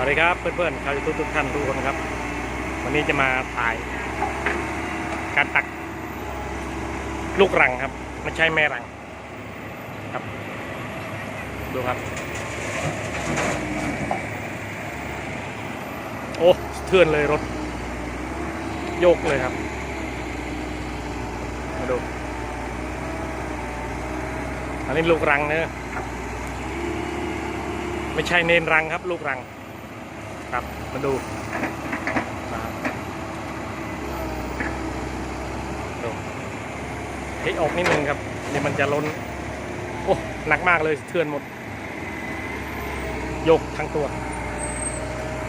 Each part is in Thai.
วัสดีครับเพื่อนๆชาวยูทูบทุกท่านทุกคนครับ วันนี้จะมาถ่าย การตัก ลูกรังครับไม่ใช่แม่รัง ครับ ดูครับ โอ้เทือนเลยรถ โยกเลยครับ มาดู อันนี้ลูกรังเนอะไม่ใช่เนนรังครับ ลูกรัง ครับ มาดูนะครับดูเทคออกนิดนึงครับเดี๋ยวมันจะล้น โอ้ หนักมากเลยเทือนหมด ยกทั้งตัว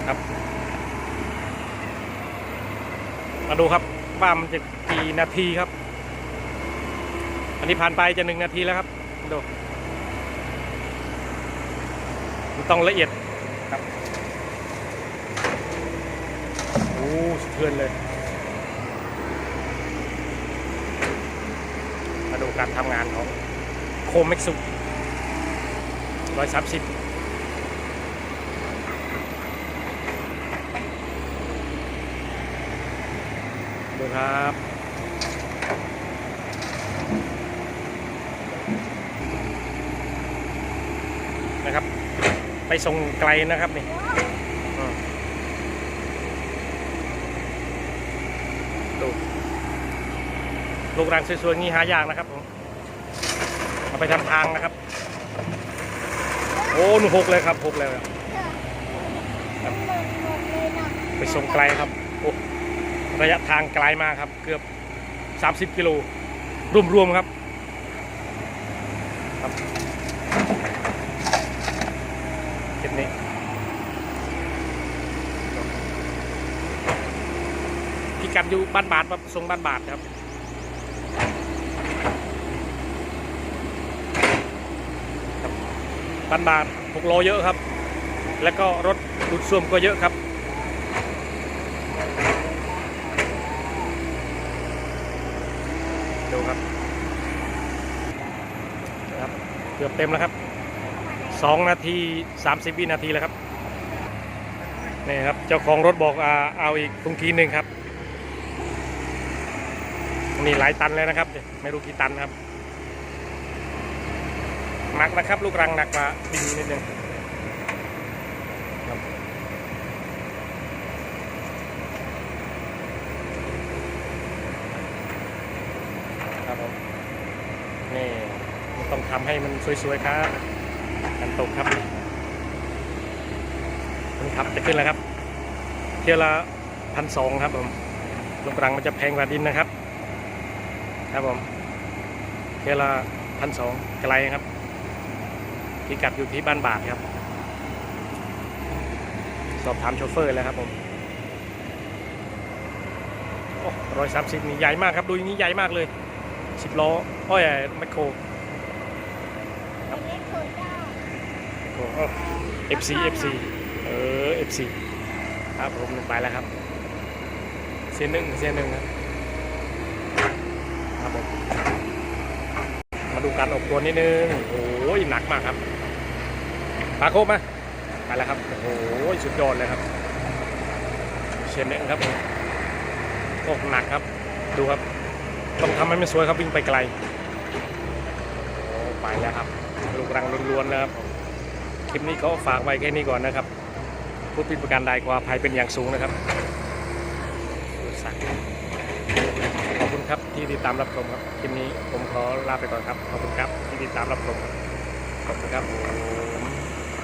ครับ มาดูครับว่ามันจะกี่นาทีครับ อันนี้ผ่านไปจะหนึ่งนาทีแล้วครับ ดู มันต้องละเอียดครับ โอ้สะเทือนเลยมาดูการทำงานของโคมเม็กซุร้อยสามสิบดูครับนะครับ ไปส่งไกลนะครับนี่อืมดู ลูกรังสวยๆงี้หายากนะครับผมเอาไปทำทางนะครับ โอ้หนูหกเลยครับหกเลยครับไปส่งไกลครับโอ้ระยะทางไกลมากครับ เกือบ 30 กิโลรวมๆครับครับคลิปนี้พิกัดอยู่บ้านบาทครับส่งบ้านบาทครับ บ้านบาทหกโลเยอะครับ แล้วก็รถดูดซ่วมก็เยอะครับ ดูครับนะครับ เกือบเต็มแล้วครับสองนาทีสามสิบวินาทีแล้วครับ นี่ครับ เจ้าของรถบอกอาเอาอีกตรงทีหนึ่งครับนี่หลายตันเลยนะครับเนี่ยไม่รู้กี่ตันครับ หนักนะครับ ลูกรังหนักกว่าดินนิดนึงครับครับผมนี่ต้องทำให้มันสวยๆครับกันตกครับมันขับจะขึ้นแล้วครับ เที่ยวละพันสองครับผมลูกรังมันจะแพงกว่าดินนะครับ ครับผมเที่ยวละพันสองไกลครับ พิกัดอยู่ที่บ้านบาทครับ สอบถามโชเฟอร์แล้วครับผมโอ้ร้อยสามสิบนี่ใหญ่มากครับ ดูอย่างนี้ใหญ่มากเลยสิบล้ออ้อยแมคโครเอฟซีเอฟซีเออเอฟซีครับผมลงไปแล้วครับ เส้นหนึ่งเส้นหนึ่งครับครับผม มาดูการอบตัวนิดนึงโอ้ยหนักมากครับปลาโคบมาไปแล้วครับโอ้โหสุดยอดเลยครับเส้นหนึ่งครับโอ้หนักครับ ดูครับ ต้องทำให้มันสวยครับวิ่งไปไกลโอ้ไปแล้วครับลูกรังล้วนๆแล้วครับคลิปนี้ก็ฝากไว้แค่นี้ก่อนนะครับผู้ผิดประการใดขออภัยเป็นอย่างสูงนะครับขอบ ครับที่ติดตามรับชมครับคลิปนี้ผมขอลาไปก่อนครับขอบคุณครับที่ติดตามรับชมครับขอบคุณครับ